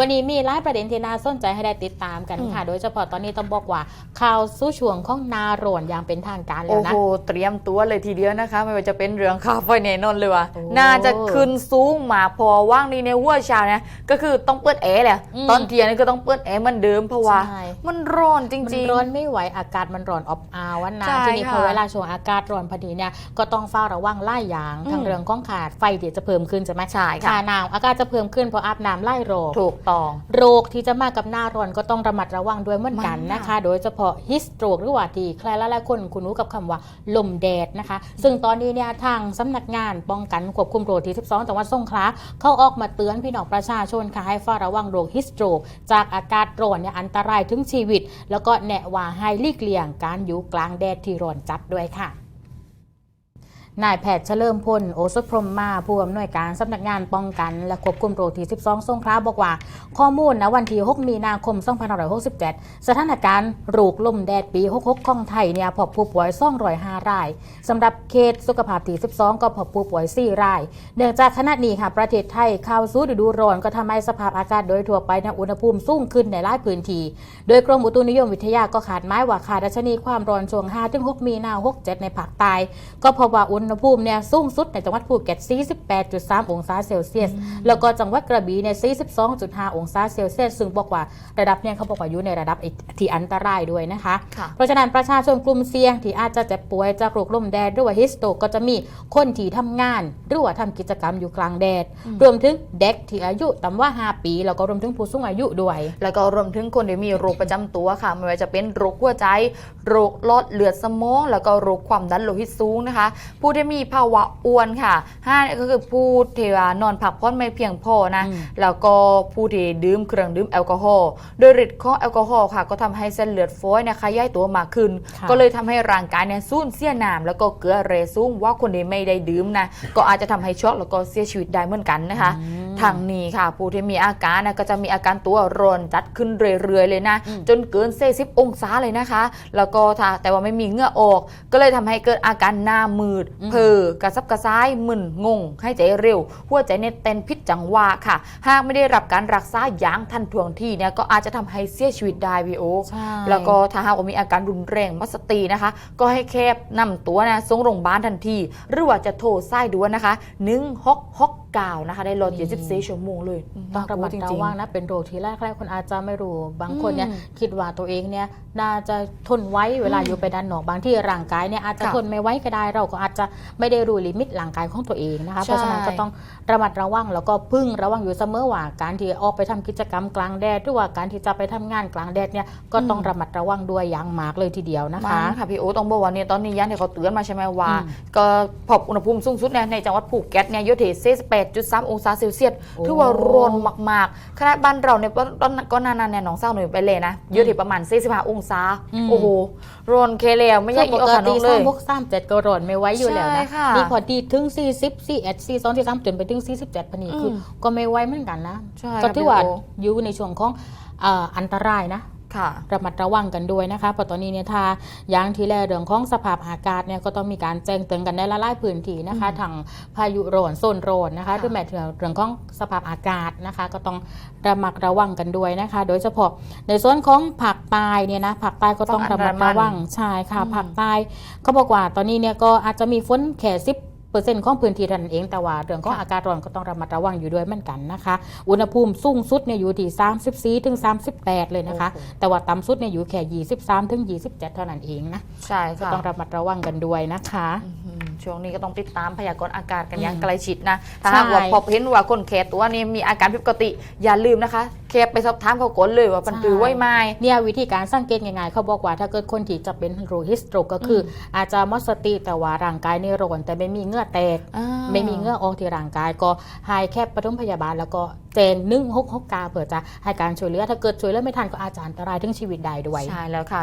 วันนี้มีหลายประเด็นที่น่าสนใจให้ได้ติดตามกันค่ะ โดยเฉพาะตอนนี้ต้องบอกว่าข่าวสู้ช่วงของนาโรนอย่างเป็นทางการแล้โอ้วนะโห เตรียมตัวเลยทีเดียวนะคะ ไม่ว่าจะเป็นเรื่องค่าไฟแน่นอนเลยว่ะโอ้น่าจะขึ้นสูงมากพอว่างนี่ในหัวเชาเนี่ยก็คือต้องเปิดแอร์แหละอืมตอนเที่ยงนี่ก็ต้องเปิดแอร์เหมันเดิมเพราะว่าใช่มันร้อนจมันริงร้อนไม่ไหวอากาศมันร้อนอบอ้าววันนาใช่ทีนี้ค่ะพอเวลาช่วงอากาศร้อนพอดีเนี่ยก็ต้องเฝ้าระวังไล่ยางอืมทั้งเรื่องของขาดไฟเดี๋ยวจะเพิ่มขึ้นใช่ไหมใช่ค่ะขาหนาวอากาศจะเพิ่มขึ้นเพราะอาบน้ำไล่โรคๆถูกต้อง โรคที่จะมากับหน้าร้อนก็ต้องระมัดระวังด้วยเหมือนกันมันนะคะ โดยเฉพาะฮิสโตรกหรือว่าที่ใครหลายๆคนคุณรู้กับคำว่าลมแดดนะคะ ซึ่งตอนนี้เนี่ยทางสำนักงานป้องกันควบคุมโรคที่ 12จังหวัดสงขลาเขาออกมาเตือนพี่น้องประชาชนค่ะให้เฝ้าระวังโรคฮิสโตรกจากอากาศร้อนเนี่ยอันตรายถึงชีวิต แล้วก็แนะว่าให้หลีกเลี่ยงการอยู่กลางแดดที่ร้อนจัดด้วยค่ะ นายแพทย์เฉลิมพลโอสถพรมมาผู้อำนวยการสำนักงานป้องกัน และควบคุมโรคที่ 12 สงขลาบอกว่า ข้อมูลนะวันที่ 6 มีนาคม 2567 สถานการณ์โรคลมแดดปี 66 ของไทยเนี่ยพบผู้ป่วย 205 รายสำหรับเขตสุขภาพที่ 12 ก็พบผู้ป่วย 4 ราย เนื่องจากขณะนี้ค่ะประเทศไทยเข้าสู่ฤดูร้อนก็ทำให้สภาพอากาศโดยทั่วไปในอุณหภูมิสูงขึ้นในหลายพื้นที่โดยกรมอุตุนิยมวิทยาก็ขาดหมายว่าค่าดัชนีความร้อนช่วง 5-6 มีนา 67 ในภาคใต้ก็พบว่าอุณหภูมิเนี่ยสูงสุดในจังหวัดภูเก็ต 48.3 องศาเซลเซียส แล้วก็จังหวัดกระบี่เนี่ย 42.5 องศาเซลเซียส ซึ่งบอกว่าระดับเนี่ยเขาบอกว่าอยู่ในระดับที่อันตรายด้วยนะคะค่ะเพราะฉะนั้นประชาชนกลุ่มเสี่ยงที่อาจจะเจ็บป่วยจากโรคลมแดดหรือว่าฮิสโตรกก็จะมีคนที่ทำงาน หรือว่าทำกิจกรรมอยู่กลางแดด รวมถึงเด็กที่อายุต่ำกว่า 5 ปี แล้วก็รวมถึงผู้สูงอายุด้วย แล้วก็รวมถึงคนที่มีโรคประจำตัวค่ะไม่ว่าจะเป็นโรคหัวใจ โรคหลอดเลือดสมอง แล้วก็โรคความดันโลหิตสูงนะคะผู้ที่มีภาวะอ้วนค่ะห้าก็คือผู้ที่ว่านอนพักผ่อนไม่เพียงพอนะอืมแล้วก็ผู้ที่ดื่มเครื่องดื่มแอลกอฮอล์โดยฤทธิ์ของแอลกอฮอล์ค่ะ ก็ทำให้เส้นเลือดฝอยเนี่ยขยายตัวมากขึ้นค่ะก็เลยทำให้ร่างกายเนี่ยสูญเสียน้ำแล้วก็เกลือเรสูงว่าคนที่ไม่ได้ดื่มนะก็อาจจะทำให้ช็อกแล้วก็เสียชีวิตได้เหมือนกันนะคะอืม ทางนี้ค่ะ ผู้ที่มีอาการนะก็จะมีอาการตัวร้อนจัดขึ้นเรื่อยๆเลยนะอืมจนเกินเซสิบองศาเลยนะคะ แล้วก็ถ้าแต่ว่าไม่มีเหงื่อออก ก็เลยทำให้เกิดอาการหน้ามืดอืมเพ้อกระซับกระซ้ายมึนงง ให้ใจเร็ว หัวใจเนี่ยเต้นพิษจังหวะค่ะ หากไม่ได้รับการรักษาอย่างทันท่วงทีเนี่ยก็อาจจะทำให้เสียชีวิตได้วีโอใช่แล้วก็ถ้าหากว่ามีอาการรุนแรงมัสตีนะคะ ก็ให้แคบนำตัวนะส่งโรงพยาบาลทันที หรือว่าจะโทรสายด่วนนะคะ 1669นะคะได้รอ24ชั่วโมงเลยต้องระมัดจระริงวังนะเป็นโรคที่แรกๆคนอาจจะไม่รู้บางคนเนี่ยอืมคิดว่าตัวเองเนี่ยน่าจะทนไว้เวลาอืมอยู่ไปด้านนอกบางที่ร่างกายเนี่ยอาจจะค่ะทนไม่ไหวก็ได้เราก็อาจจะไม่ได้รู้ลิมิตร่างกายของตัวเองนะคะใช่เพราะฉะนั้นก็ต้องระมัดระวังแล้วก็พึ่งระวังอยู่เสมอว่าการที่ออกไปทำกิจกรรมกลางแดดหรือว่าการที่จะไปทำงานกลางแดดเนี่ยก็ต้องอืมระมัดระวังด้วยอย่างมากเลยทีเดียวนะมาคะค่ะพี่โอต้องบอกว่าเนี่ยตอนนี้ยันที่เขาเตือนมาใช่ไหมว่าอืมก็พบอุณหภูมิสูงสุดเนี่ยในจังหวัดภูเก็ตเนี่ยอยู่ที่48.3 องศาเซลเซียสโอ้ถือว่าร้อนมากๆขณะบ้านเราเนี่ยตอนก็นานๆเนี่ยน้องเศร้าหน่อยไปเลยนะอยู่ที่ประมาณ45องศาอืมโอ้โหร้อนเคแล้วไม่ใช่ปอีกกเอาขาน้ติองเลสามยบกสามเจ็ดก็ร้อนไม่ไหวอยู่แล้วใช่นะค่ะนี่พอดีถึง 40 41 42ที่3จนไปถึง 47พอดีคืออมก็ไม่ไหวเหมือนกันนะใช่ก็ค่ะถือว่าพี่โออยู่ในช่วงของเอ่ออันตรายนะค่ะ ระมัดระวังกันด้วยนะคะเพราะตอนนี้เนี่ยถ้าอย่างที่แรกเรื่องของสภาพอากาศเนี่ยก็ต้องมีการแจ้งเตือนกันในหลายๆพื้นที่นะคะอืมทางพายุโรนโซนโรนนะคะค่ะหรือแม้แต่เรื่องของสภาพอากาศนะคะ ก็ต้องระมัดระวังกันด้วยนะคะ โดยเฉพาะในส่วนของภาคใต้เนี่ยนะภาคใต้ก็ต้องระมัดระวังใช่ค่ะอืมภาคใต้เขาบอกว่าตอนนี้เนี่ยก็อาจจะมีฝนแค่สิบ เปอร์เซ็นต์ของพื้นที่เท่านั้นเองแต่ว่าเรื่องของอากาศร้อนก็ต้องระมัดระวังอยู่ด้วยเหมือนกันนะคะ อุณหภูมิสูงสุดเนี่ยอยู่ที่34ถึง38 เลยนะคะโอ้โหแต่ว่าต่ำสุดเนี่ยอยู่แค่ 23ถึง27 เท่านั้นเองนะใช่ก็ค่ะต้องระมัดระวังกันด้วยนะคะอืม ช่วงนี้ก็ต้องติดตามพยากรณ์อากาศกันอย่างอืมใกล้ชิดนะถ้าใช่หากว่าพบเห็นว่าคนแขตัวนี้มีอาการผิดปกติ อย่าลืมนะคะแคปไปสอบถามเขาก่อนเลยว่ามันคือไว้ไหมเนี่ยวิธีการสังเกตง่ายๆเขาบอกว่าถ้าเกิดคนที่จะเป็นโรคฮิสโตรกก็คือออาจจะหมดสติแต่ว่าร่างกายในโรนแต่ไม่มีเหงื่อแตกอ่าไม่มีเหงื่อออกที่ร่างกายก็ให้แค่ปฐมพยาบาลแล้วก็แจ้งนึ่งหกหกกาเผื่อจะให้การช่วยเหลือ ถ้าเกิดช่วยเหลือไม่ทันก็อาจจะอันตรายถึงชีวิตได้ด้วย ใช่แล้วค่ะ